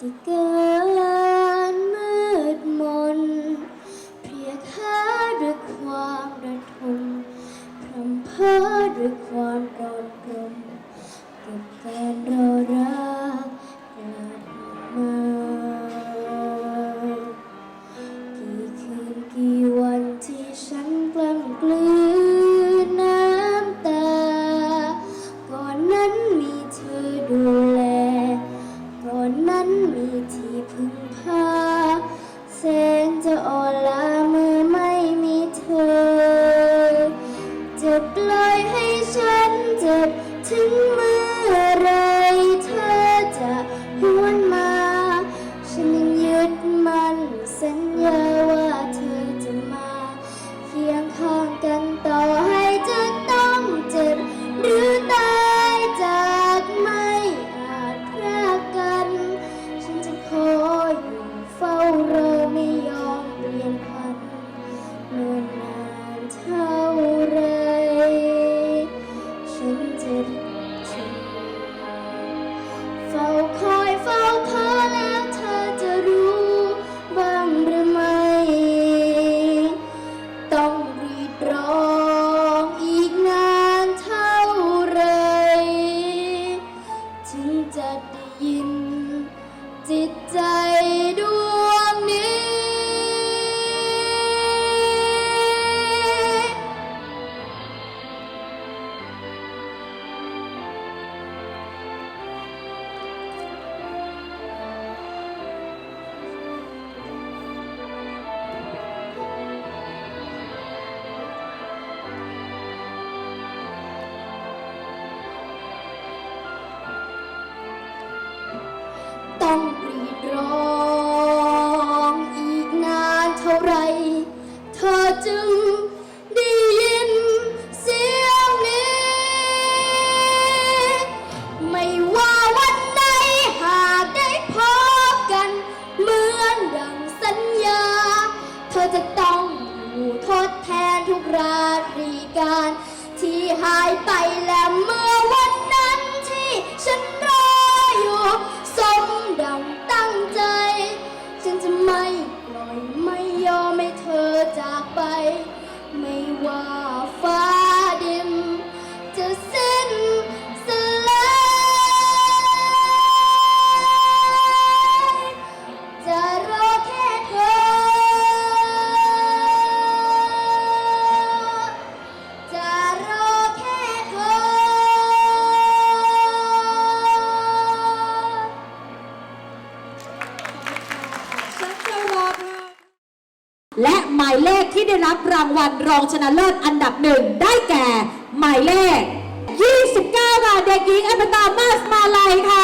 จะเกินมืดมน เพียงหาด้วยความระทมพรำเพ้อด้วยความร้อนรมกับการรอ จะอ่อนล้าเมื่อไม่มีเธอ จะปล่อยให้ฉันเจ็บถึงเมื่อไรเธอจะหวนมา ฉันยังยึดมันสัญญาว่า ราตรีการ ที่หายไปแล้วเมื่อวันนั้นที่ฉันรออยู่ สมดังตั้งใจ ฉันจะไม่ปล่อยไม่ยอมให้เธอจากไป ไม่ว่า และหมายเลขที่ได้รับรางวัลรองชนะเลิศอันดับหนึ่งได้แก่ หมายเลข 29ค่ะเด็กหญิงอมตามาสมาลัยค่ะ